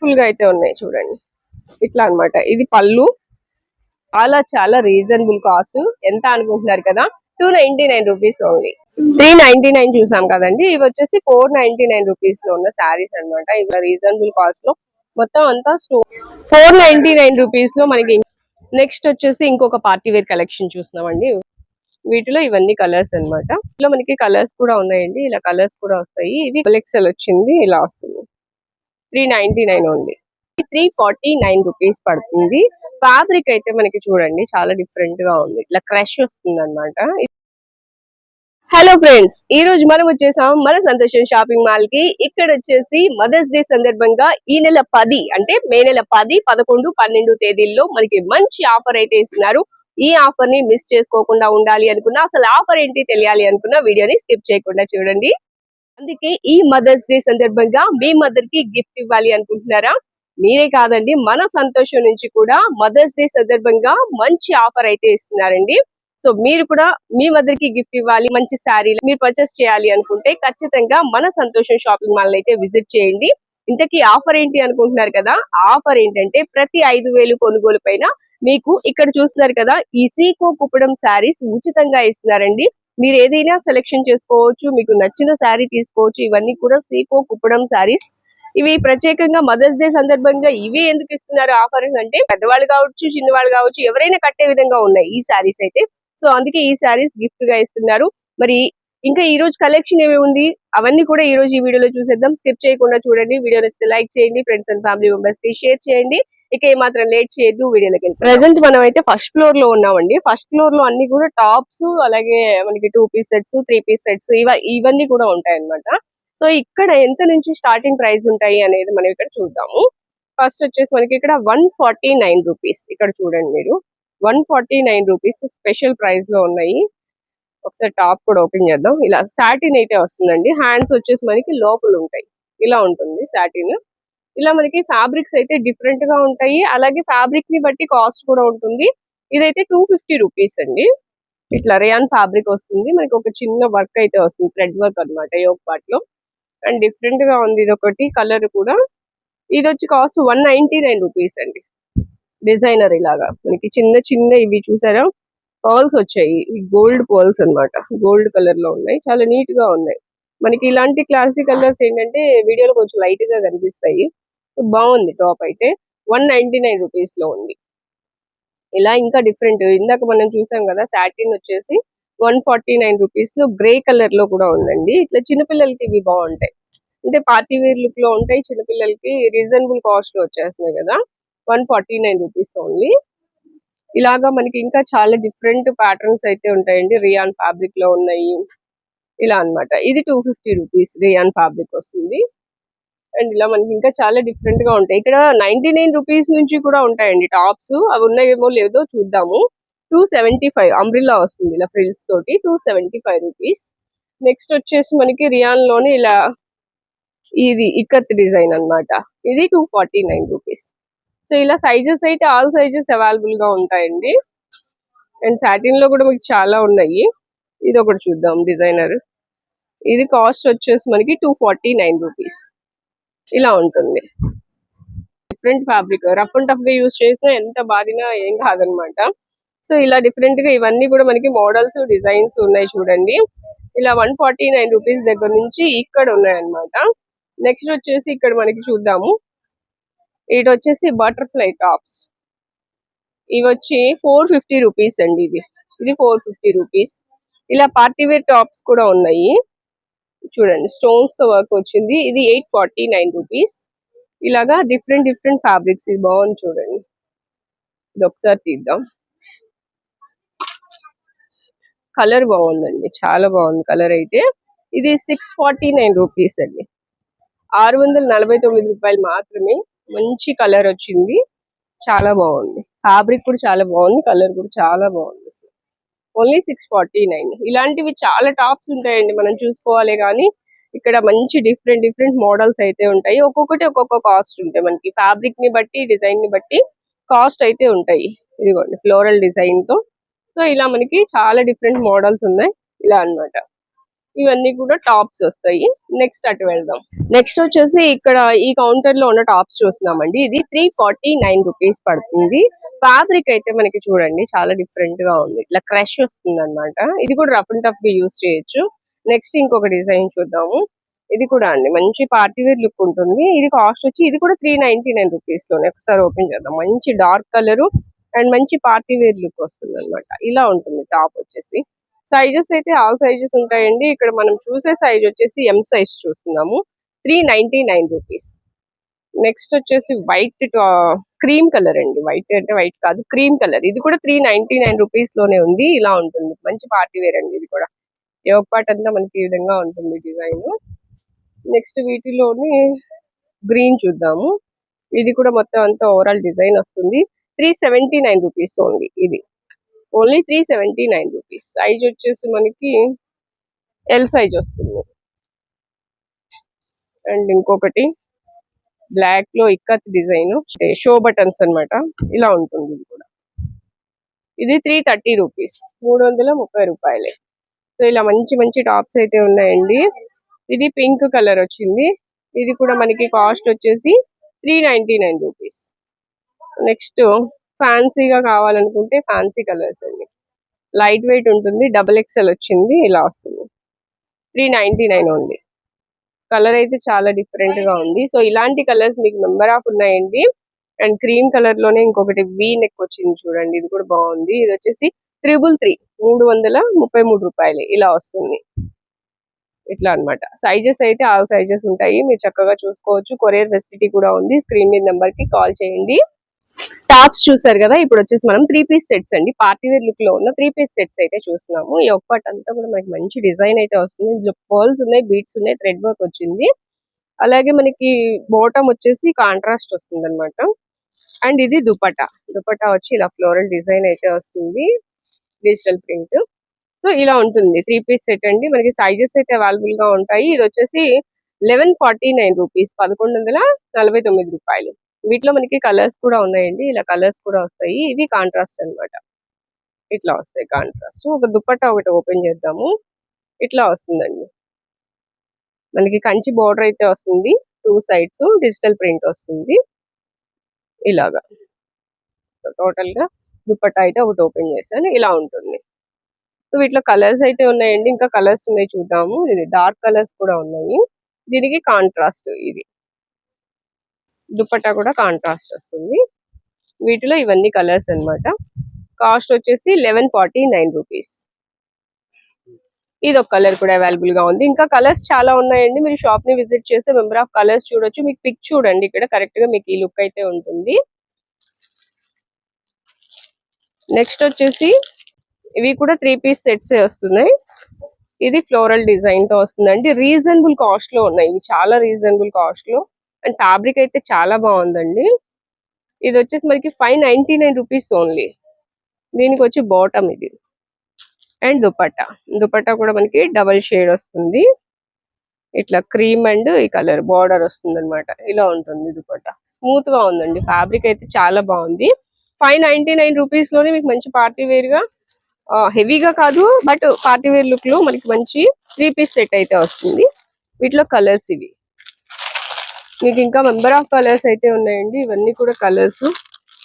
బ్యూటిఫుల్గా అయితే ఉన్నాయి చూడండి. ఇట్లా అన్నమాట. ఇది పళ్ళు. చాలా చాలా రీజనబుల్ కాస్ట్ ఎంత అనుకుంటున్నారు కదా? Two ninety nine rupees only three ninety nine చూసాం కదండి. ఇవి వచ్చేసి ఫోర్ నైన్టీ నైన్ రూపీస్లో ఉన్న శారీస్ అన్నమాట. ఇవి రీజనబుల్ కాస్ట్లో. మొత్తం అంతా స్టోర్ ఫోర్ నైన్టీ నైన్ రూపీస్లో మనకి నెక్స్ట్ వచ్చేసి ఇంకొక పార్టీ వేర్ కలెక్షన్ చూస్తున్నామండి. వీటిలో ఇవన్నీ కలర్స్ అన్నమాట. ఇందులో మనకి కలర్స్ కూడా ఉన్నాయండి. ఇలా కలర్స్ కూడా వస్తాయి. ఇవి ఎక్సెల్ వచ్చింది. ఇలా వస్తుంది. Three ninety nine only. Three forty nine rupees పడుతుంది. ఫ్యాబ్రిక్ అయితే మనకి చూడండి చాలా డిఫరెంట్గా ఉంది. ఇట్లా క్రష్ వస్తుంది అనమాట హలో ఫ్రెండ్స్ ఈ రోజు మనం వచ్చేసాం మన సంతోషం షాపింగ్ మాల్కి. ఇక్కడ వచ్చేసి మదర్స్ డే సందర్భంగా ఈ నెల పది అంటే మే నెల పది పదకొండు పన్నెండు తేదీల్లో మనకి మంచి ఆఫర్ అయితే ఇస్తున్నారు. ఈ ఆఫర్ని మిస్ చేసుకోకుండా ఉండాలి అనుకున్నా అసలు ఆఫర్ ఏంటి తెలియాలి అనుకున్న వీడియోని స్కిప్ చేయకుండా చూడండి. అందుకే ఈ మదర్స్ డే సందర్భంగా మీ మదర్కి గిఫ్ట్ ఇవ్వాలి అనుకుంటున్నారా? మీరే కాదండి మన సంతోషం నుంచి కూడా మదర్స్ డే సందర్భంగా మంచి ఆఫర్ అయితే ఇస్తున్నారండి. సో మీరు కూడా మీ మదర్కి గిఫ్ట్ ఇవ్వాలి మంచి శారీలు మీరు పర్చేస్ చేయాలి అనుకుంటే ఖచ్చితంగా మన సంతోషం షాపింగ్ మాల్ అయితే విజిట్ చేయండి. ఇంతకీ ఆఫర్ ఏంటి అనుకుంటున్నారు కదా ఆఫర్ ఏంటంటే ప్రతి ఐదు వేలు కొనుగోలు పైన మీకు ఇక్కడ చూస్తున్నారు కదా ఈ సీకో కుప్పడం శారీస్ ఉచితంగా ఇస్తున్నారండి. మీరు ఏదైనా సెలెక్షన్ చేసుకోవచ్చు మీకు నచ్చిన శారీ తీసుకోవచ్చు ఇవన్నీ కూడా సీకో కుప్పడం శారీస్ ఇవి ప్రత్యేకంగా మదర్స్ డే సందర్భంగా ఇవి ఎందుకు ఇస్తున్నారు ఆఫర్ అంటే పెద్దవాళ్ళు కావచ్చు చిన్నవాళ్ళు కావచ్చు ఎవరైనా కట్టే విధంగా ఉన్నాయి ఈ శారీస్ అయితే. సో అందుకే ఈ శారీస్ గిఫ్ట్గా ఇస్తున్నారు. మరి ఇంకా ఈ రోజు కలెక్షన్ ఏమి ఉంది? అవన్నీ కూడా ఈ రోజు ఈ వీడియోలో చూసేద్దాం. స్కిప్ చేయకుండా చూడండి. వీడియో నచ్చితే లైక్ చేయండి. ఫ్రెండ్స్ అండ్ ఫ్యామిలీ మెంబర్స్కి షేర్ చేయండి. ఇక ఏమాత్రం లేట్ చేయొద్దు వీడియోలోకి వెళ్ళి ప్రెసెంట్ మనం అయితే ఫస్ట్ ఫ్లోర్లో ఉన్నామండి. ఫస్ట్ ఫ్లోర్లో అన్ని కూడా టాప్స్ అలాగే మనకి two piece sets three piece sets ఇవ ఇవన్నీ కూడా ఉంటాయి అన్నమాట సో ఇక్కడ ఎంత నుంచి స్టార్టింగ్ ప్రైస్ ఉంటాయి అనేది మనం ఇక్కడ చూద్దాము. ఫస్ట్ వచ్చేసి మనకి ఇక్కడ వన్ ఫార్టీ నైన్ రూపీస్ ఇక్కడ చూడండి మీరు. One forty nine rupees special ప్రైస్లో ఉన్నాయి. ఒకసారి టాప్ కూడా ఓపెన్ చేద్దాం. ఇలా సాటిన్ అయితే వస్తుందండి. హ్యాండ్స్ వచ్చేసి మనకి లోపల ఉంటాయి. ఇలా ఉంటుంది సాటిన్ ఇలా మనకి ఫ్యాబ్రిక్స్ అయితే డిఫరెంట్గా ఉంటాయి. అలాగే ఫ్యాబ్రిక్ని బట్టి కాస్ట్ కూడా ఉంటుంది. ఇదైతే టూ ఫిఫ్టీ రూపీస్ అండి. ఇట్లా రేయాన్ ఫ్యాబ్రిక్ వస్తుంది. మనకి ఒక చిన్న వర్క్ అయితే వస్తుంది. థ్రెడ్ వర్క్ అనమాట యోగ్ పార్ట్లో. అండ్ డిఫరెంట్గా ఉంది ఇది ఒకటి కలర్ కూడా. ఇది వచ్చి cost one ninety nine rupees అండి. డిజైనర్ ఇలాగా. మనకి చిన్న చిన్న ఇవి చూసారా? పర్ల్స్ వచ్చాయి. గోల్డ్ పర్ల్స్ అన్నమాట. గోల్డ్ కలర్లో ఉన్నాయి. చాలా నీట్గా ఉన్నాయి. మనకి ఇలాంటి క్లాసిక్ కలర్స్ ఏంటంటే వీడియోలో కొంచెం లైట్గా కనిపిస్తాయి. బాగుంది టాప్ అయితే వన్ నైన్టీ నైన్ రూపీస్లో ఉంది. ఇలా ఇంకా డిఫరెంట్ ఇందాక మనం చూసాం కదా సాటిన్ వచ్చేసి వన్ ఫార్టీ నైన్ రూపీస్లో గ్రే కలర్లో కూడా ఉందండి. ఇట్లా చిన్నపిల్లలకి ఇవి బాగుంటాయి. అంటే పార్టీ వేర్ లుక్లో ఉంటాయి చిన్నపిల్లలకి రీజనబుల్ కాస్ట్లో వచ్చేస్తున్నాయి కదా one forty nine rupees only. ఇలాగా మనకి ఇంకా చాలా డిఫరెంట్ ప్యాటర్న్స్ అయితే ఉంటాయండి. రియాన్ ఫ్యాబ్రిక్లో ఉన్నాయి. ఇలా అన్నమాట. ఇది two fifty rupees rayon fabric వస్తుంది. అండ్ ఇలా మనకి ఇంకా చాలా డిఫరెంట్గా ఉంటాయి. ఇక్కడ నైన్టీ నైన్ రూపీస్ నుంచి కూడా ఉంటాయండి టాప్స్ అవి ఉన్నాయేమో లేదో చూద్దాము. టూ సెవెంటీ ఫైవ్ అంబ్రిల్లా వస్తుంది ఇలా ఫ్రిల్స్ తోటి two seventy five rupees next వచ్చేసి మనకి రియాన్లోని ఇలా ఇది ఇక్కత్ డిజైన్ అన్నమాట. ఇది two forty nine rupees so ఇలా సైజెస్ అయితే ఆల్ సైజెస్ అవైలబుల్గా ఉంటాయండి. అండ్ సాటిన్లో కూడా మీకు చాలా ఉన్నాయి. ఇది ఒకటి చూద్దాం డిజైనర్ ఇది కాస్ట్ వచ్చేసి మనకి టూ ఫార్టీ నైన్ రూపీస్ ఇలా ఉంటుంది. డిఫరెంట్ ఫ్యాబ్రిక్ రఫ్ అండ్ టఫ్గా యూజ్ చేసినా ఎంత బాధినా ఏం కాదనమాట. సో ఇలా డిఫరెంట్గా ఇవన్నీ కూడా మనకి మోడల్స్ డిజైన్స్ ఉన్నాయి చూడండి. ఇలా వన్ ఫార్టీ నైన్ రూపీస్ దగ్గర నుంచి ఇక్కడ ఉన్నాయన్నమాట. నెక్స్ట్ వచ్చేసి ఇక్కడ మనకి చూద్దాము. ఇటు వచ్చేసి బటర్ఫ్లై టాప్స్ ఇవి వచ్చి ఫోర్ ఫిఫ్టీ రూపీస్ అండి ఇది. ఇది ఫోర్ ఫిఫ్టీ రూపీస్. ఇలా పార్టీ వేర్ టాప్స్ కూడా ఉన్నాయి. చూడండి స్టోన్స్తో వర్క్ వచ్చింది. ఇది ఎయిట్ ఫార్టీ నైన్ రూపీస్ ఇలాగా డిఫరెంట్ డిఫరెంట్ ఫ్యాబ్రిక్స్ ఇది బాగుంది చూడండి. ఇది ఒకసారి తీద్దాం. కలర్ బాగుందండి చాలా బాగుంది కలర్ అయితే. ఇది సిక్స్ ఫార్టీ నైన్ రూపీస్ అండి. ఆరు వందల నలభై తొమ్మిది రూపాయలు మాత్రమే మంచి కలర్ వచ్చింది. చాలా బాగుంది. ఫ్యాబ్రిక్ కూడా చాలా బాగుంది కలర్ కూడా చాలా బాగుంది అసలు. Only six forty nine. ఇలాంటివి చాలా టాప్స్ ఉంటాయండి మనం చూసుకోవాలి కానీ ఇక్కడ మంచి డిఫరెంట్ డిఫరెంట్ మోడల్స్ అయితే ఉంటాయి. ఒక్కొక్కటి ఒక్కొక్క కాస్ట్ ఉంటాయి మనకి. ఫ్యాబ్రిక్ని బట్టి డిజైన్ని బట్టి కాస్ట్ అయితే ఉంటాయి. ఇదిగోండి ఫ్లోరల్ డిజైన్తో సో ఇలా మనకి చాలా డిఫరెంట్ మోడల్స్ ఉన్నాయి. ఇలా అన్నమాట. ఇవన్నీ కూడా టాప్స్ వస్తాయి. నెక్స్ట్ అటు వెళ్దాం. నెక్స్ట్ వచ్చేసి ఇక్కడ ఈ కౌంటర్లో ఉన్న టాప్స్ చూస్తున్నామండి. ఇది త్రీ ఫార్టీ నైన్ రూపీస్ పడుతుంది. ఫ్యాబ్రిక్ అయితే మనకి చూడండి చాలా డిఫరెంట్గా ఉంది. ఇట్లా క్రష్ వస్తుంది అనమాట ఇది కూడా రఫ్ అండ్ టఫ్గా యూజ్ చేయొచ్చు. నెక్స్ట్ ఇంకొక డిజైన్ చూద్దాము. ఇది కూడా అండి మంచి పార్టీ వేర్ లుక్ ఉంటుంది. ఇది కాస్ట్ వచ్చి ఇది కూడా త్రీ నైన్టీ నైన్ రూపీస్లోనే. ఒకసారి ఓపెన్ చేద్దాం. మంచి డార్క్ కలర్ అండ్ మంచి పార్టీ వేర్ లుక్ వస్తుంది అనమాట ఇలా ఉంటుంది టాప్ వచ్చేసి. సైజెస్ అయితే ఆల్ సైజెస్ ఉంటాయండి. ఇక్కడ మనం చూసే సైజ్ వచ్చేసి ఎం సైజ్ చూస్తున్నాము. Three ninety nine rupees next వచ్చేసి వైట్ క్రీమ్ కలర్ అండి. వైట్ అంటే వైట్ కాదు క్రీమ్ కలర్ ఇది కూడా త్రీ నైన్టీ నైన్ రూపీస్లోనే ఉంది. ఇలా ఉంటుంది. మంచి పార్టీ వేర్ అండి ఇది కూడా. యోగ పార్ట్ అంతా మనకి ఈ విధంగా ఉంటుంది డిజైన్. నెక్స్ట్ వీటిలోని గ్రీన్ చూద్దాము. ఇది కూడా మొత్తం అంతా ఓవరాల్ డిజైన్ వస్తుంది. Three seventy nine rupees only ఇది. Only three seventy nine rupees. Size వచ్చేసి మనకి ఎల్ సైజ్ వస్తుంది. అండ్ ఇంకొకటి బ్లాక్లో ఇక్కత్ డిజైన్ షో బటన్స్ అన్నమాట. ఇలా ఉంటుంది ఇది కూడా. ఇది త్రీ థర్టీ రూపీస్. మూడు వందల ముప్పై రూపాయలే. సో ఇలా మంచి మంచి టాప్స్ అయితే ఉన్నాయండి. ఇది పింక్ కలర్ వచ్చింది. ఇది కూడా మనకి కాస్ట్ వచ్చేసి three ninety nine rupees. Next ఫ్యాన్సీగా కావాలనుకుంటే ఫ్యాన్సీ కలర్స్ అండి. లైట్ వెయిట్ ఉంటుంది డబుల్ ఎక్స్ఎల్ వచ్చింది ఇలా వస్తుంది. Three ninety nine only colour అయితే చాలా డిఫరెంట్గా ఉంది. సో ఇలాంటి కలర్స్ మీకు నెంబర్ ఆఫ్ ఉన్నాయండి. అండ్ క్రీమ్ కలర్లోనే ఇంకొకటి వీ నెక్ వచ్చింది చూడండి ఇది కూడా బాగుంది. ఇది వచ్చేసి త్రిబుల్ త్రీ మూడు వందల ముప్పై మూడు రూపాయలు ఇలా వస్తుంది. ఇట్లా అన్నమాట. సైజెస్ అయితే ఆల్ సైజెస్ ఉంటాయి. మీరు చక్కగా చూసుకోవచ్చు. కొరియర్ ఫెసిలిటీ కూడా ఉంది. స్క్రీన్ మీద నెంబర్కి కాల్ చేయండి. టాప్స్ చూసారు కదా ఇప్పుడు వచ్చేసి మనం త్రీ పీస్ సెట్స్ అండి. పార్టీ వేర్ లుక్లో ఉన్న త్రీ పీస్ సెట్స్ అయితే చూస్తున్నాము. ఈ ఒక్కటి అంతా కూడా మనకి మంచి డిజైన్ అయితే వస్తుంది. ఇందులో పర్ల్స్ ఉన్నాయి బీట్స్ ఉన్నాయి థ్రెడ్ వర్క్ వచ్చింది. అలాగే మనకి బాటమ్ వచ్చేసి కాంట్రాస్ట్ వస్తుంది అనమాట అండ్ ఇది దుపటా దుపటా వచ్చి ఇలా ఫ్లోరల్ డిజైన్ అయితే వస్తుంది. డిజిటల్ ప్రింట్ సో ఇలా ఉంటుంది. త్రీ పీస్ సెట్ అండి. మనకి సైజెస్ అయితే అవైలబుల్గా ఉంటాయి. ఇది వచ్చేసి లెవెన్ ఫార్టీ నైన్ రూపీస్ పదకొండు వందల నలభై తొమ్మిది రూపాయలు. వీటిలో మనకి కలర్స్ కూడా ఉన్నాయండి. ఇలా కలర్స్ కూడా వస్తాయి. ఇవి కాంట్రాస్ట్ అన్నమాట. ఇట్లా వస్తాయి కాంట్రాస్ట్ ఒక దుప్పట్టా ఒకటి ఓపెన్ చేద్దాము. ఇట్లా వస్తుందండి. మనకి కంచి బోర్డర్ అయితే వస్తుంది. టూ సైడ్స్ డిజిటల్ ప్రింట్ వస్తుంది. ఇలాగా. టోటల్గా దుపట్టా అయితే ఒకటి ఓపెన్ చేశాను. ఇలా ఉంటుంది. సో వీటిలో కలర్స్ అయితే ఉన్నాయండి. ఇంకా కలర్స్ ఉన్నాయి చూద్దాము. ఇది డార్క్ కలర్స్ కూడా ఉన్నాయి. దీనికి కాంట్రాస్ట్ ఇది. దుపట్టా కూడా కాంట్రాస్ట్ వస్తుంది. వీటిలో ఇవన్నీ కలర్స్ అన్నమాట. కాస్ట్ వచ్చేసి లెవెన్ ఫార్టీ నైన్ రూపీస్ ఇది ఒక కలర్ కూడా అవైలబుల్గా ఉంది. ఇంకా కలర్స్ చాలా ఉన్నాయండి. మీరు షాప్ని విజిట్ చేస్తే మెంబర్ ఆఫ్ కలర్స్ చూడొచ్చు. మీకు పిక్ చూడండి. ఇక్కడ కరెక్ట్గా మీకు ఈ లుక్ అయితే ఉంటుంది. నెక్స్ట్ వచ్చేసి ఇవి కూడా త్రీ పీస్ సెట్స్ వస్తున్నాయి. ఇది ఫ్లోరల్ డిజైన్తో వస్తుందండి. రీజనబుల్ కాస్ట్లో ఉన్నాయి. ఇవి చాలా రీజనబుల్ కాస్ట్లో. అండ్ ఫ్యాబ్రిక్ అయితే చాలా బాగుందండి. ఇది వచ్చేసి మనకి five ninety nine rupees only. దీనికి వచ్చి బాటమ్ ఇది. అండ్ దుపట్టా. దుపట్టా కూడా మనకి డబల్ షేడ్ వస్తుంది. ఇట్లా క్రీమ్ అండ్ ఈ కలర్ బార్డర్ వస్తుంది అనమాట ఇలా ఉంటుంది దుపట్టా. స్మూత్గా ఉందండి. ఫ్యాబ్రిక్ అయితే చాలా బాగుంది. ఫైవ్ నైన్టీ నైన్ రూపీస్లోనే మీకు మంచి పార్టీ వేర్గా హెవీగా కాదు బట్ పార్టీ వేర్ లుక్లో మనకి మంచి త్రీ పీస్ సెట్ అయితే వస్తుంది. వీటిలో కలర్స్ ఇవి. మీకు ఇంకా మెంబర్ ఆఫ్ కలర్స్ అయితే ఉన్నాయండి. ఇవన్నీ కూడా కలర్స్.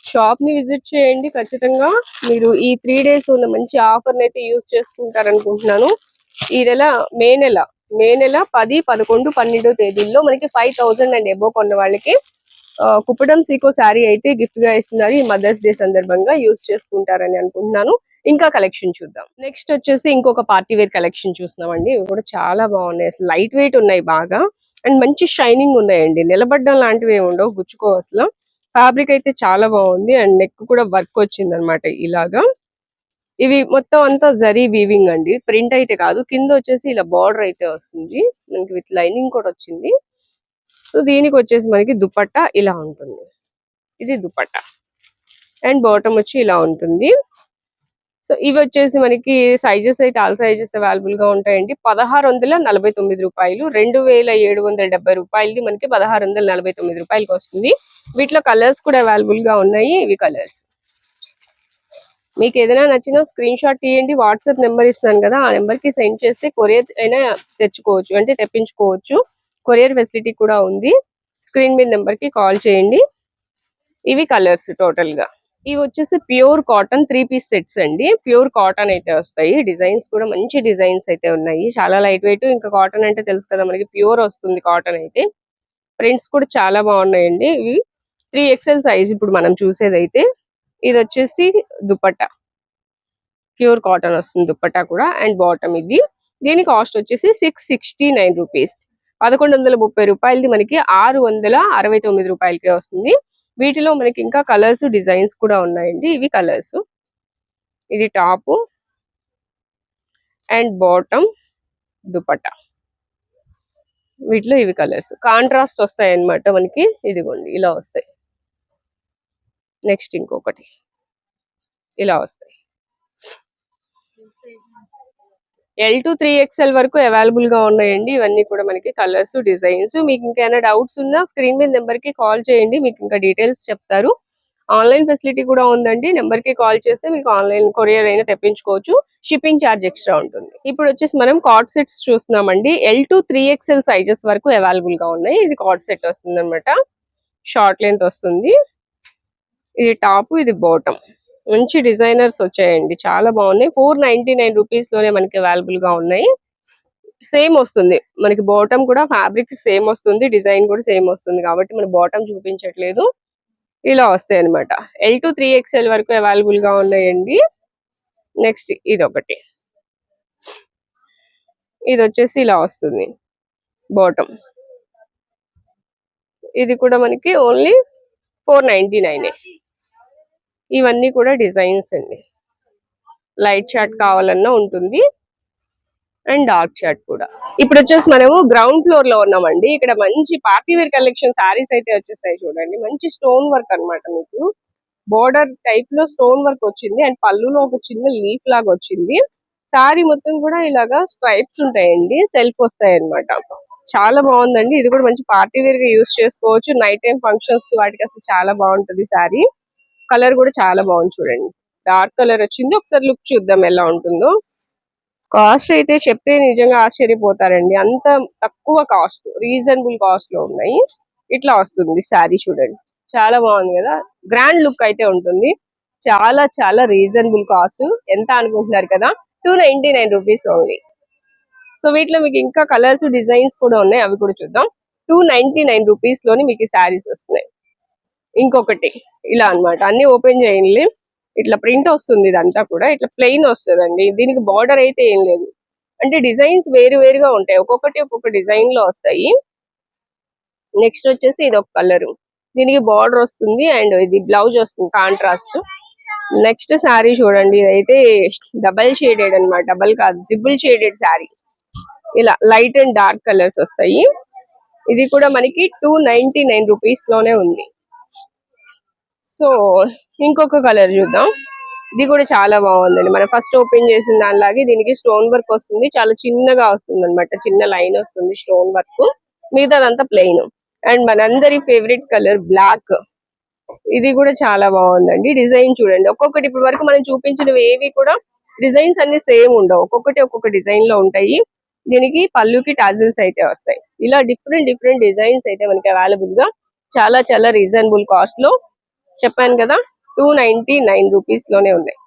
షాప్ని విజిట్ చేయండి. ఖచ్చితంగా మీరు ఈ త్రీ డేస్ ఉన్న మంచి ఆఫర్ అయితే యూజ్ చేసుకుంటారు అనుకుంటున్నాను ఈ నెల మే నెల మే నెల పది పదకొండు పన్నెండు తేదీల్లో మనకి ఫైవ్ థౌసండ్ అండ్ ఎబో కొన్న వాళ్ళకి కుప్పడం సీకో శారీ అయితే గిఫ్ట్గా ఇస్తున్నారు. ఈ మదర్స్ డే సందర్భంగా యూజ్ చేసుకుంటారని అనుకుంటున్నాను. ఇంకా కలెక్షన్ చూద్దాం. నెక్స్ట్ వచ్చేసి ఇంకొక పార్టీ వేర్ కలెక్షన్ చూస్తున్నామండి. ఇవి కూడా చాలా బాగున్నాయి. లైట్ వెయిట్ ఉన్నాయి బాగా. అండ్ మంచి షైనింగ్ ఉన్నాయండి. నిలబడ్డం లాంటివి ఏమి ఉండవు. గుచ్చుకో అసలు. ఫ్యాబ్రిక్ అయితే చాలా బాగుంది. అండ్ నెక్ కూడా వర్క్ వచ్చింది అనమాట ఇలాగా. ఇవి మొత్తం అంతా జరీ వీవింగ్ అండి. ప్రింట్ అయితే కాదు. కింద వచ్చేసి ఇలా బార్డర్ అయితే వస్తుంది. మనకి విత్ లైనింగ్ కూడా వచ్చింది. సో దీనికి వచ్చేసి మనకి దుపట్టా ఇలా ఉంటుంది. ఇది దుపట్టా. అండ్ బాటమ్ వచ్చి ఇలా ఉంటుంది. సో ఇవి వచ్చేసి మనకి సైజెస్ అయితే ఆల్ సైజెస్ అవైలబుల్గా ఉంటాయండి. పదహారు వందల నలభై తొమ్మిది రూపాయలు రెండు వేల ఏడు వందల డెబ్బై రూపాయలది మనకి పదహారు వందల నలభై తొమ్మిది రూపాయలకి వస్తుంది. వీటిలో కలర్స్ కూడా అవైలబుల్గా ఉన్నాయి ఇవి కలర్స్ మీకు ఏదైనా నచ్చినా స్క్రీన్ షాట్ తీయండి వాట్సాప్ నెంబర్ ఇస్తాను కదా ఆ నెంబర్కి సెండ్ చేస్తే కొరియర్ అయినా తెచ్చుకోవచ్చు అంటే తెప్పించుకోవచ్చు. కొరియర్ ఫెసిలిటీ కూడా ఉంది. స్క్రీన్ మీద నెంబర్కి కాల్ చేయండి. ఇవి కలర్స్ టోటల్గా. ఇవి వచ్చేసి pure cotton three piece sets అండి. ప్యూర్ కాటన్ అయితే వస్తాయి. డిజైన్స్ కూడా మంచి డిజైన్స్ అయితే ఉన్నాయి. చాలా లైట్ వెయిట్ ఇంకా కాటన్ అంటే తెలుసు కదా మనకి ప్యూర్ వస్తుంది కాటన్ అయితే. ప్రింట్స్ కూడా చాలా బాగున్నాయండి. ఇవి త్రీ ఎక్స్ఎల్ సైజ్ ఇప్పుడు మనం చూసేదైతే. ఇది వచ్చేసి దుపట్టా. ప్యూర్ కాటన్ వస్తుంది దుప్పటా కూడా. అండ్ బాటమ్ ఇది. దీని కాస్ట్ వచ్చేసి సిక్స్ సిక్స్టీ నైన్ రూపీస్. పదకొండు వందల ముప్పై రూపాయలది మనకి ఆరు వందల అరవై తొమ్మిది రూపాయలకే వస్తుంది. వీటిలో మనకి ఇంకా కలర్స్ డిజైన్స్ కూడా ఉన్నాయండి. ఇవి కలర్స్. ఇది టాప్. And bottom dupatta. వీటిలో ఇవి కలర్స్. కాంట్రాస్ట్ వస్తాయి అన్నమాట మనకి. ఇదిగోండి ఇలా వస్తాయి. నెక్స్ట్ ఇంకొకటి. ఇలా వస్తాయి. ఎల్ టు త్రీ ఎక్స్ఎల్ వరకు అవైలబుల్గా ఉన్నాయండి. ఇవన్నీ కూడా మనకి కలర్స్ డిజైన్స్ మీకు ఇంకేమైనా డౌట్స్ ఉన్నా స్క్రీన్ మీద నెంబర్కి కాల్ చేయండి. మీకు ఇంకా డీటెయిల్స్ చెప్తారు. ఆన్లైన్ ఫెసిలిటీ కూడా ఉందండి. నెంబర్కి కాల్ చేస్తే మీకు ఆన్లైన్ కొరియర్ అయినా తెప్పించుకోవచ్చు. షిప్పింగ్ ఛార్జ్ ఎక్స్ట్రా ఉంటుంది. ఇప్పుడు వచ్చేసి మనం కార్డ్ సెట్స్ చూస్తున్నామండి. L to three XL sizes వరకు అవైలబుల్గా ఉన్నాయి. ఇది కార్డ్ సెట్ వస్తుంది అనమాట షార్ట్ లెంత్ వస్తుంది. ఇది టాప్ ఇది బాటమ్ మంచి డిజైనర్స్ వచ్చాయండి. చాలా బాగున్నాయి. ఫోర్ నైన్టీ నైన్ రూపీస్లోనే మనకి అవైలబుల్గా ఉన్నాయి. సేమ్ వస్తుంది. మనకి బాటమ్ కూడా ఫ్యాబ్రిక్ సేమ్ వస్తుంది. డిజైన్ కూడా సేమ్ వస్తుంది. కాబట్టి మన బాటమ్ చూపించట్లేదు. ఇలా వస్తాయి అనమాట ఎల్ టు త్రీ ఎక్స్ఎల్ వరకు అవైలబుల్గా ఉన్నాయండి. నెక్స్ట్ ఇది ఒకటి ఇది వచ్చేసి ఇలా వస్తుంది. బాటమ్. ఇది కూడా మనకి ఓన్లీ ఫోర్ నైన్టీ నైన్ ఇవన్నీ కూడా డిజైన్స్ అండి. లైట్ షార్ట్ కావాలన్నా ఉంటుంది. అండ్ డార్క్ షార్ట్ కూడా. ఇప్పుడు వచ్చేసి మనము గ్రౌండ్ ఫ్లోర్లో ఉన్నామండి. ఇక్కడ మంచి పార్టీ వేర్ కలెక్షన్ శారీస్ అయితే వచ్చేసాయి చూడండి. మంచి స్టోన్ వర్క్ అన్నమాట మీకు. బోర్డర్ టైప్లో స్టోన్ వర్క్ వచ్చింది. అండ్ పళ్ళులో ఒక చిన్న లీఫ్ లాగా వచ్చింది. శారీ మొత్తం కూడా ఇలాగా స్ట్రైప్స్ ఉంటాయండి. సెల్ఫ్ వస్తాయి అన్నమాట. చాలా బాగుందండి. ఇది కూడా మంచి పార్టీ వేర్గా యూస్ చేసుకోవచ్చు. నైట్ టైం ఫంక్షన్స్కి వాటికి అసలు చాలా బాగుంటది శారీ. కలర్ కూడా చాలా బాగుంది చూడండి. డార్క్ కలర్ వచ్చింది. ఒకసారి లుక్ చూద్దాం ఎలా ఉంటుందో. కాస్ట్ అయితే చెప్తే నిజంగా ఆశ్చర్యపోతారండి. అంత తక్కువ కాస్ట్ రీజనబుల్ కాస్ట్లో ఉన్నాయి. ఇట్లా వస్తుంది శారీ చూడండి. చాలా బాగుంది కదా. గ్రాండ్ లుక్ అయితే ఉంటుంది. చాలా చాలా రీజనబుల్ కాస్ట్. ఎంత అనుకుంటున్నారు కదా? Two ninety nine rupees only. So వీటిలో మీకు ఇంకా కలర్స్ డిజైన్స్ కూడా ఉన్నాయి. అవి కూడా చూద్దాం. టూ నైన్టీ నైన్ రూపీస్లోని మీకు శారీస్ వస్తున్నాయి. ఇంకొకటి. ఇలా అన్నమాట. అన్ని ఓపెన్ చేయండి. ఇట్లా ప్రింట్ వస్తుంది ఇదంతా కూడా. ఇట్లా ప్లెయిన్ వస్తుందండి. దీనికి బార్డర్ అయితే ఏం లేదు. అంటే డిజైన్స్ వేరు వేరుగా ఉంటాయి. ఒక్కొక్కటి ఒక్కొక్క డిజైన్లో వస్తాయి. నెక్స్ట్ వచ్చేసి ఇది ఒక కలర్. దీనికి బార్డర్ వస్తుంది అండ్ ఇది బ్లౌజ్ వస్తుంది కాంట్రాస్ట్. నెక్స్ట్ శారీ చూడండి. ఇదైతే డబల్ షేడెడ్ అన్నమాట. డబల్ కాదు ట్రిపుల్ షేడెడ్ శారీ. ఇలా లైట్ అండ్ డార్క్ కలర్స్ వస్తాయి. ఇది కూడా మనకి టూ నైన్టీ నైన్ రూపీస్లోనే ఉంది. సో ఇంకొక కలర్ చూద్దాం. ఇది కూడా చాలా బాగుందండి. మనం ఫస్ట్ ఓపెన్ చేసిన దానిలాగే దీనికి స్టోన్ వర్క్ వస్తుంది. చాలా చిన్నగా వస్తుంది అనమాట చిన్న లైన్ వస్తుంది స్టోన్ వర్క్. మిగతాదంతా ప్లెయిన్. అండ్ మనందరి ఫేవరెట్ కలర్ బ్లాక్. ఇది కూడా చాలా బాగుందండి. డిజైన్ చూడండి. ఒక్కొక్కటి ఇప్పటి వరకు మనం చూపించినవి ఏవి కూడా డిజైన్స్ అన్ని సేమ్ ఉండవు. ఒక్కొక్కటి ఒక్కొక్క డిజైన్లో ఉంటాయి. దీనికి పళ్ళుకి టాజిల్స్ అయితే వస్తాయి. ఇలా డిఫరెంట్ డిఫరెంట్ డిజైన్స్ అయితే మనకి అవైలబుల్గా చాలా చాలా రీజనబుల్ కాస్ట్లో చెప్పాను కదా టూ నైన్టీ నైన్ రూపీస్లోనే ఉన్నాయి.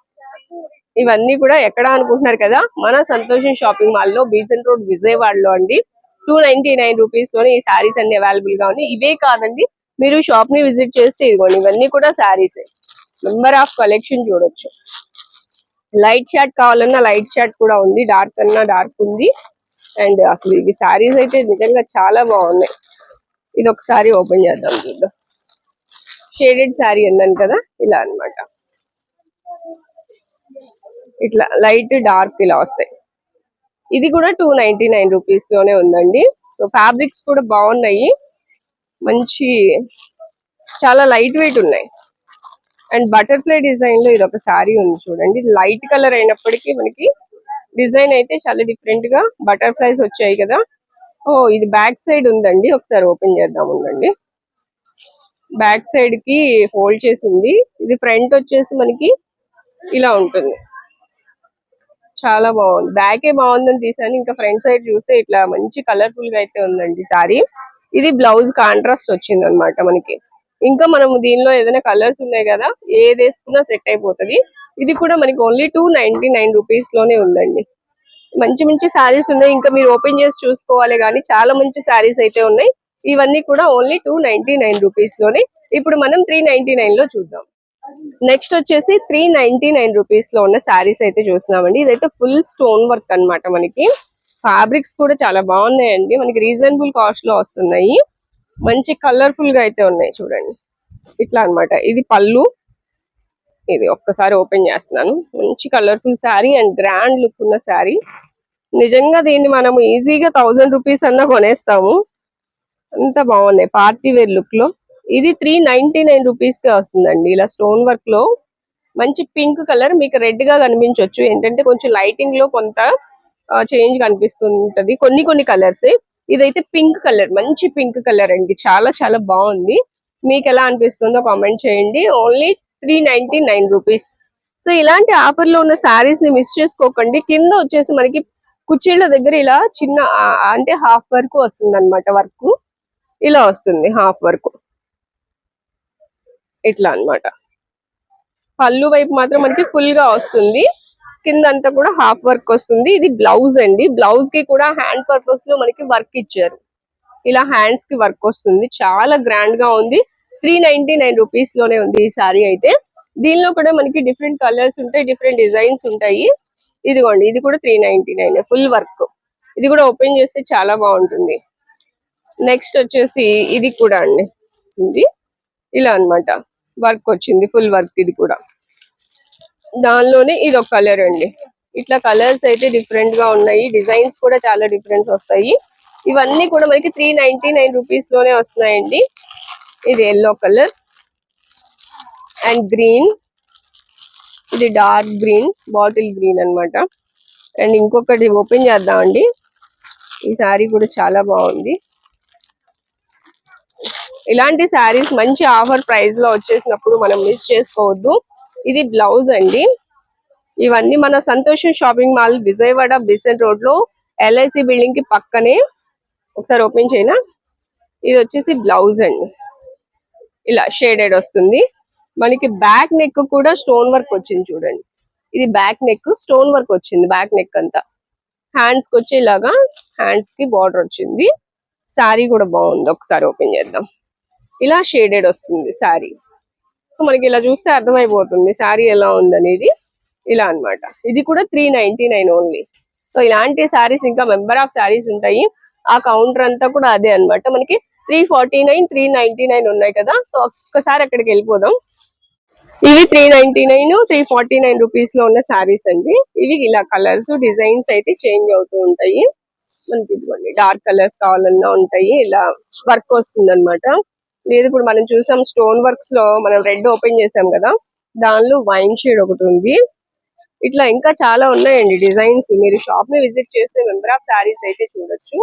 ఇవన్నీ కూడా ఎక్కడ అనుకుంటున్నారు కదా మన సంతోషం షాపింగ్ మాల్లో బీజన్ రోడ్ విజయవాడలో అండి. టూ నైన్టీ నైన్ రూపీస్లోనే ఈ శారీస్ అన్ని అవైలబుల్గా ఉన్నాయి. ఇవే కాదండి మీరు షాప్ని విజిట్ చేస్తే ఇదిగోండి ఇవన్నీ కూడా శారీసే నెంబర్ ఆఫ్ కలెక్షన్ చూడొచ్చు. లైట్ షార్ట్ కావాలన్నా లైట్ షార్ట్ కూడా ఉంది డార్క్ అన్నా డార్క్ ఉంది. అండ్ అసలు ఇవి శారీస్ అయితే నిజంగా చాలా బాగున్నాయి. ఇది ఒకసారి ఓపెన్ చేద్దాం చూద్దాం. షేడెడ్ శారీ అన్నాను కదా? ఇలా అన్నమాట. ఇట్లా లైట్ డార్క్ ఇలా వస్తాయి. ఇది కూడా టూ నైన్టీ నైన్ రూపీస్లోనే ఉందండి. సో ఫ్యాబ్రిక్స్ కూడా బాగున్నాయి. మంచి చాలా లైట్ వెయిట్ ఉన్నాయి. అండ్ బటర్ఫ్లై డిజైన్లో ఇది ఒక శారీ ఉంది చూడండి. లైట్ కలర్ అయినప్పటికీ మనకి డిజైన్ అయితే చాలా డిఫరెంట్గా బటర్ఫ్లైస్ వచ్చాయి కదా. ఓ ఇది బ్యాక్ సైడ్ ఉందండి. ఒకసారి ఓపెన్ చేద్దాం ఉందండి బ్యాక్ సైడ్కి ఫోల్డ్ చేసి ఉంది ఇది ఫ్రంట్ వచ్చేసి మనకి ఇలా ఉంటుంది. చాలా బాగుంది. బ్యాకే బాగుందని తీసాను. ఇంకా ఫ్రంట్ సైడ్ చూస్తే ఇట్లా మంచి కలర్ఫుల్గా అయితే ఉందండి సారీ. ఇది బ్లౌజ్ కాంట్రాస్ట్ వచ్చింది అనమాట మనకి. ఇంకా మనం దీనిలో ఏదైనా కలర్స్ ఉన్నాయి కదా ఏది వేసుకున్నా సెట్ అయిపోతది. ఇది కూడా మనకి ఓన్లీ టూ నైన్టీ నైన్ రూపీస్లోనే ఉందండి. మంచి మంచి శారీస్ ఉన్నాయి. ఇంకా మీరు ఓపెన్ చేసి చూసుకోవాలి కానీ చాలా మంచి శారీస్ అయితే ఉన్నాయి. ఇవన్నీ కూడా ఓన్లీ టూ నైన్టీ నైన్ రూపీస్లోనే. ఇప్పుడు మనం త్రీ నైన్టీ నైన్లో చూద్దాం. నెక్స్ట్ వచ్చేసి త్రీ నైన్టీ నైన్ రూపీస్లో ఉన్న శారీస్ అయితే చూస్తున్నామండి. ఇదైతే ఫుల్ స్టోన్ వర్క్ అన్నమాట మనకి. ఫ్యాబ్రిక్స్ కూడా చాలా బాగున్నాయండి. మనకి రీజనబుల్ కాస్ట్లో వస్తున్నాయి. మంచి కలర్ఫుల్గా అయితే ఉన్నాయి చూడండి. ఇట్లా అన్నమాట. ఇది పళ్ళు. ఇది ఒక్కసారి ఓపెన్ చేస్తున్నాను. మంచి colourful sari and grand look ఉన్న శారీ. నిజంగా దీన్ని మనం ఈజీగా థౌజండ్ రూపీస్ అన్నా కొనేస్తాము. అంత బాగున్నాయి పార్టీ వేర్ లుక్లో. ఇది త్రీ నైన్టీ నైన్ రూపీస్కి వస్తుందండి. ఇలా స్టోన్ వర్క్లో మంచి పింక్ కలర్ మీకు రెడ్గా కనిపించవచ్చు ఏంటంటే కొంచెం లైటింగ్లో కొంత చేంజ్ కనిపిస్తుంటది. కొన్ని కొన్ని కలర్స్ ఇదైతే పింక్ కలర్ మంచి పింక్ కలర్ అండి. చాలా చాలా బాగుంది. మీకు ఎలా అనిపిస్తుందో కామెంట్ చేయండి. Only three ninety nine rupees so ఇలాంటి ఆఫర్లో ఉన్న శారీస్ని మిస్ చేసుకోకండి. కింద వచ్చేసి మనకి కుర్చీల దగ్గర ఇలా చిన్న అంటే హాఫ్ వర్క్ వస్తుంది అనమాట వర్క్ ఇలా వస్తుంది హాఫ్ వర్క్. ఇట్లా అన్నమాట. పళ్ళు వైపు మాత్రం మనకి ఫుల్గా వస్తుంది. కింద అంతా కూడా హాఫ్ వర్క్ వస్తుంది. ఇది బ్లౌజ్ అండి. బ్లౌజ్కి కూడా హ్యాండ్ పర్పస్లో మనకి వర్క్ ఇచ్చారు. ఇలా హ్యాండ్స్కి వర్క్ వస్తుంది. చాలా గ్రాండ్గా ఉంది. త్రీ నైన్టీ నైన్ రూపీస్లోనే ఉంది ఈ సారీ అయితే. దీనిలో కూడా మనకి డిఫరెంట్ కలర్స్ ఉంటాయి డిఫరెంట్ డిజైన్స్ ఉంటాయి. ఇదిగోండి ఇది కూడా three ninety nine full work ఇది కూడా ఓపెన్ చేస్తే చాలా బాగుంటుంది. నెక్స్ట్ వచ్చేసి ఇది కూడా అండి. ఇది ఇలా అన్నమాట. వర్క్ వచ్చింది ఫుల్ వర్క్ ఇది కూడా. దానిలోనే ఇది ఒక కలర్ అండి. ఇట్లా కలర్స్ అయితే డిఫరెంట్గా ఉన్నాయి. డిజైన్స్ కూడా చాలా డిఫరెన్స్ వస్తాయి. ఇవన్నీ కూడా మనకి త్రీ నైన్టీ నైన్ రూపీస్లోనే వస్తున్నాయండి. ఇది ఎల్లో కలర్ అండ్ గ్రీన్ ఇది డార్క్ గ్రీన్ బాటిల్ గ్రీన్ అన్నమాట. అండ్ ఇంకొకటి ఓపెన్ చేద్దామండి. ఈ సారీ కూడా చాలా బాగుంది. ఇలాంటి శారీస్ మంచి ఆఫర్ ప్రైస్లో వచ్చేసినప్పుడు మనం మిస్ చేసుకోవద్దు. ఇది బ్లౌజ్ అండి. ఇవన్నీ మన Santosham shopping mall Vijayawada Besant రోడ్లో ఎల్ఐసి బిల్డింగ్కి పక్కనే. ఒకసారి ఓపెన్ చేయనా. ఇది వచ్చేసి బ్లౌజ్ అండి. ఇలా షేడెడ్ వస్తుంది. మనకి బ్యాక్ నెక్ కూడా స్టోన్ వర్క్ వచ్చింది చూడండి. ఇది బ్యాక్ నెక్ స్టోన్ వర్క్ వచ్చింది బ్యాక్ నెక్ అంతా. హ్యాండ్స్కి వచ్చేలాగా హ్యాండ్స్కి బార్డర్ వచ్చింది. శారీ కూడా బాగుంది. ఒకసారి ఓపెన్ చేద్దాం. ఇలా షేడెడ్ వస్తుంది శారీ మనకి ఇలా చూస్తే అర్థమైపోతుంది శారీ ఎలా ఉందనేది ఇలా అన్నమాట. ఇది కూడా three ninety nine only so ఇలాంటి శారీస్ ఇంకా మెంబర్ ఆఫ్ శారీస్ ఉంటాయి. ఆ కౌంటర్ అంతా కూడా అదే అన్నమాట. మనకి three forty nine three ninety nine ఉన్నాయి కదా. సో ఒక్కసారి అక్కడికి వెళ్ళిపోదాం. ఇవి three ninety nine three forty nine రూపీస్లో ఉన్న శారీస్ అండి. ఇవి ఇలా కలర్స్ డిజైన్స్ అయితే చేంజ్ అవుతూ ఉంటాయి. మనకి ఇదిగోండి డార్క్ కలర్స్ కావాలన్నా ఉంటాయి. ఇలా వర్క్ వస్తుంది అనమాట లేదు ఇప్పుడు మనం చూసాం స్టోన్ వర్క్స్లో మనం రెడ్ ఓపెన్ చేసాం కదా దానిలో వైన్ షేడ్ ఒకటి ఉంది. ఇట్లా ఇంకా చాలా ఉన్నాయండి డిజైన్స్ మీరు షాప్ని విజిట్ చేస్తే మెంబర్ ఆఫ్ శారీస్ అయితే చూడొచ్చు.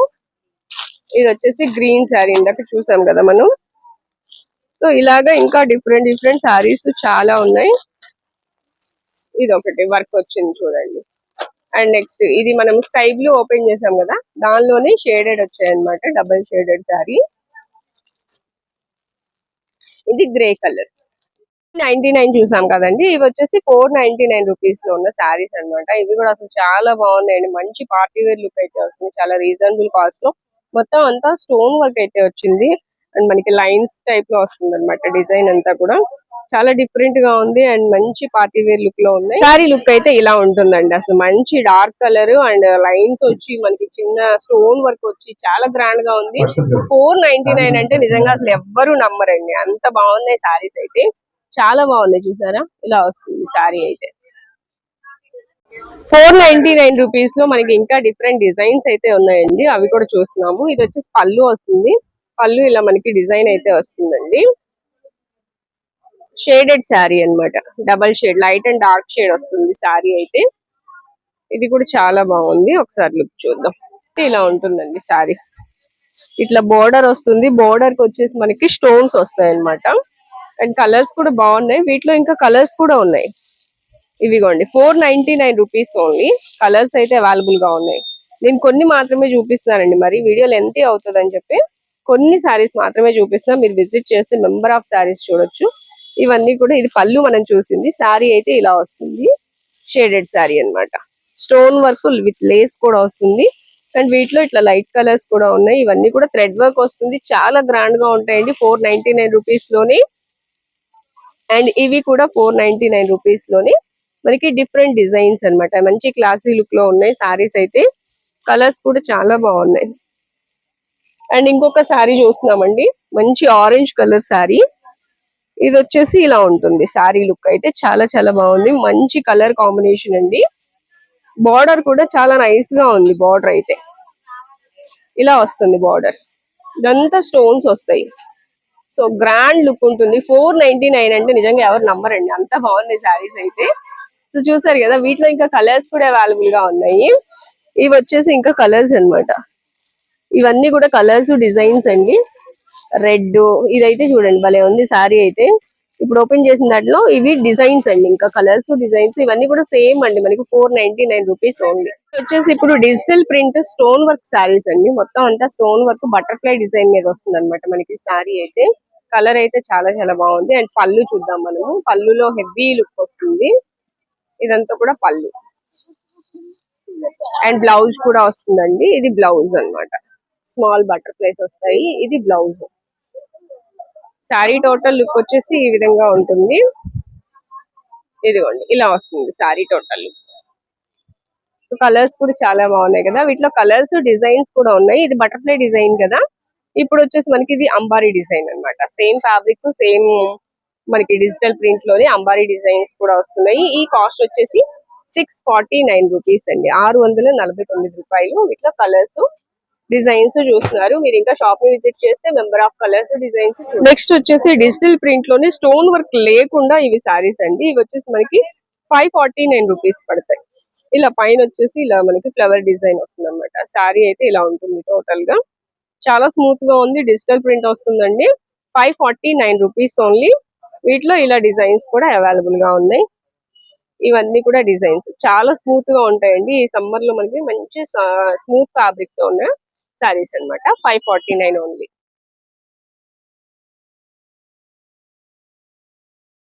ఇది వచ్చేసి గ్రీన్ శారీ ఇందాక చూసాం కదా మనం. సో ఇలాగా ఇంకా డిఫరెంట్ డిఫరెంట్ శారీస్ చాలా ఉన్నాయి. ఇది ఒకటి వర్క్ వచ్చింది చూడండి. అండ్ నెక్స్ట్ ఇది మనం స్కై బ్లూ ఓపెన్ చేసాం కదా దానిలోనే షేడెడ్ వచ్చాయి అనమాట డబల్ షేడెడ్ శారీ ఇది గ్రే కలర్. నైన్టీ నైన్ చూసాం కదండి. ఇవి వచ్చేసి ఫోర్ నైన్టీ నైన్ రూపీస్లో ఉన్న శారీస్ అన్నమాట. ఇవి కూడా అసలు చాలా బాగున్నాయండి. మంచి పార్టీ వేర్ లుక్ అయితే వస్తుంది. చాలా రీజనబుల్ కాస్ట్లో. మొత్తం అంతా స్టోన్ వర్క్ అయితే వచ్చింది. అండ్ మనకి లైన్స్ టైప్లో వస్తుంది అనమాట డిజైన్ అంతా కూడా. చాలా డిఫరెంట్గా ఉంది అండ్ మంచి పార్టీ వేర్ లుక్లో ఉంది సారీ లుక్ అయితే ఇలా ఉంటుందండి. అసలు మంచి డార్క్ కలర్ అండ్ లైన్స్ వచ్చి మనకి చిన్న స్టోన్ వర్క్ వచ్చి చాలా గ్రాండ్గా ఉంది. ఫోర్ నైన్టీ నైన్ అంటే నిజంగా అసలు ఎవ్వరు నమ్మరండి. అంత బాగున్నాయి సారీస్ అయితే. చాలా బాగున్నాయి చూసారా? ఇలా వస్తుంది సారీ అయితే. ఫోర్ నైన్టీ నైన్ రూపీస్లో మనకి ఇంకా డిఫరెంట్ డిజైన్స్ అయితే ఉన్నాయండి. అవి కూడా చూస్తున్నాము. ఇది వచ్చేసి పళ్ళు వస్తుంది. పళ్ళు ఇలా మనకి డిజైన్ అయితే వస్తుందండి. షేడెడ్ శారీ అన్నమాట. Double shade light and dark shade వస్తుంది శారీ అయితే. ఇది కూడా చాలా బాగుంది. ఒకసారి లుక్ చూద్దాం. ఇలా ఉంటుందండి శారీ ఇట్లా బోర్డర్ వస్తుంది. బోర్డర్కి వచ్చేసి మనకి స్టోన్స్ వస్తాయి అనమాట అండ్ కలర్స్ కూడా బాగున్నాయి. వీటిలో ఇంకా కలర్స్ కూడా ఉన్నాయి. ఇవిగోండి four ninety nine rupees only colours అయితే అవైలబుల్గా ఉన్నాయి. నేను కొన్ని మాత్రమే చూపిస్తున్నానండి. మరి వీడియో లెంత్ అవుతుంది అని చెప్పి కొన్ని శారీస్ మాత్రమే చూపిస్తున్నా. మీరు విజిట్ చేస్తే మెంబర్ ఆఫ్ శారీస్ చూడొచ్చు. ఇవన్నీ కూడా ఇది పళ్ళు మనం చూసింది. శారీ అయితే ఇలా వస్తుంది. షేడెడ్ శారీ అన్నమాట. స్టోన్ వర్క్ విత్ లేస్ కూడా వస్తుంది. అండ్ వీటిలో ఇట్లా లైట్ కలర్స్ కూడా ఉన్నాయి. ఇవన్నీ కూడా థ్రెడ్ వర్క్ వస్తుంది. చాలా గ్రాండ్గా ఉంటాయండి. ఫోర్ నైన్టీ నైన్ రూపీస్లోని. అండ్ ఇవి కూడా ఫోర్ నైన్టీ నైన్ రూపీస్లోని. మనకి డిఫరెంట్ డిజైన్స్ అన్నమాట. మంచి క్లాసీ లుక్లో ఉన్నాయి సారీస్ అయితే. కలర్స్ కూడా చాలా బాగున్నాయి. అండ్ ఇంకొక శారీ చూస్తున్నామండి. మంచి ఆరెంజ్ కలర్ శారీ ఇది వచ్చేసి ఇలా ఉంటుంది. శారీ లుక్ అయితే చాలా చాలా బాగుంది. మంచి కలర్ కాంబినేషన్ అండి. బార్డర్ కూడా చాలా నైస్గా ఉంది బార్డర్ అయితే. ఇలా వస్తుంది బార్డర్. ఇదంతా స్టోన్స్ వస్తాయి. సో గ్రాండ్ లుక్ ఉంటుంది. ఫోర్ నైన్టీ నైన్ అంటే నిజంగా ఎవరు నమ్మరండి. అంత బాగున్నాయి శారీస్ అయితే. సో చూసారు కదా వీటిలో ఇంకా కలర్స్ కూడా అవైలబుల్గా ఉన్నాయి. ఇవి వచ్చేసి ఇంకా కలర్స్ అన్నమాట. ఇవన్నీ కూడా కలర్స్ డిజైన్స్ అండి. రెడ్ ఇదైతే చూడండి భలే ఉంది సారీ అయితే. ఇప్పుడు ఓపెన్ చేసిన దాంట్లో ఇవి డిజైన్స్ అండి ఇంకా కలర్స్ డిజైన్స్ ఇవన్నీ కూడా సేమ్ అండి మనకి four ninety nine rupees only వచ్చేసి ఇప్పుడు digital print stone work saris అండి మొత్తం అంతా స్టోన్ వర్క్ బటర్ఫ్లై డిజైన్ మీద వస్తుంది అనమాట మనకి శారీ అయితే. కలర్ అయితే చాలా చాలా బాగుంది. అండ్ పళ్ళు చూద్దాం మనము. పళ్ళులో హెవీ లుక్ వస్తుంది. ఇదంతా కూడా పళ్ళు. అండ్ బ్లౌజ్ కూడా వస్తుందండి. ఇది బ్లౌజ్ అన్నమాట. స్మాల్ బటర్ఫ్లైస్ వస్తాయి. ఇది బ్లౌజ్ శారీ టోటల్ లుక్ వచ్చేసి ఈ విధంగా ఉంటుంది. ఇదిగోండి ఇలా వస్తుంది శారీ టోటల్ లుక్. కలర్స్ కూడా చాలా బాగున్నాయి కదా. వీటిలో కలర్స్ డిజైన్స్ కూడా ఉన్నాయి. ఇది బటర్ఫ్లై డిజైన్ కదా. ఇప్పుడు వచ్చేసి మనకి ఇది అంబారీ డిజైన్ అన్నమాట. సేమ్ ఫ్యాబ్రిక్ సేమ్ మనకి డిజిటల్ ప్రింట్లోనే అంబారీ డిజైన్స్ కూడా వస్తున్నాయి. ఈ కాస్ట్ వచ్చేసి సిక్స్ ఫార్టీ నైన్ రూపీస్ అండి. ఆరు వందల నలభై తొమ్మిది రూపాయలు. వీటిలో కలర్స్ డిజైన్స్ చూస్తున్నారు. మీరు ఇంకా షాప్ని విజిట్ చేస్తే member of colours designs next వచ్చేసి డిజిటల్ ప్రింట్లోనే స్టోన్ వర్క్ లేకుండా ఇవి సారీస్ అండి. ఇవి వచ్చేసి మనకి ఫైవ్ ఫార్టీ నైన్ రూపీస్ పడతాయి. ఇలా పైన వచ్చేసి ఇలా మనకి ఫ్లవర్ డిజైన్ వస్తుంది అనమాట శారీ అయితే ఇలా ఉంటుంది టోటల్గా. చాలా స్మూత్గా ఉంది డిజిటల్ ప్రింట్ వస్తుందండి. Five forty nine rupees only వీటిలో ఇలా డిజైన్స్ కూడా అవైలబుల్గా ఉన్నాయి. ఇవన్నీ కూడా డిజైన్స్ చాలా స్మూత్గా ఉంటాయండి. ఈ సమ్మర్లో మనకి మంచి స్మూత్ ఫ్యాబ్రిక్తో ఉన్నాయి శారీస్ అనమాట ఫైవ్ ఫార్టీ నైన్ ఓన్లీ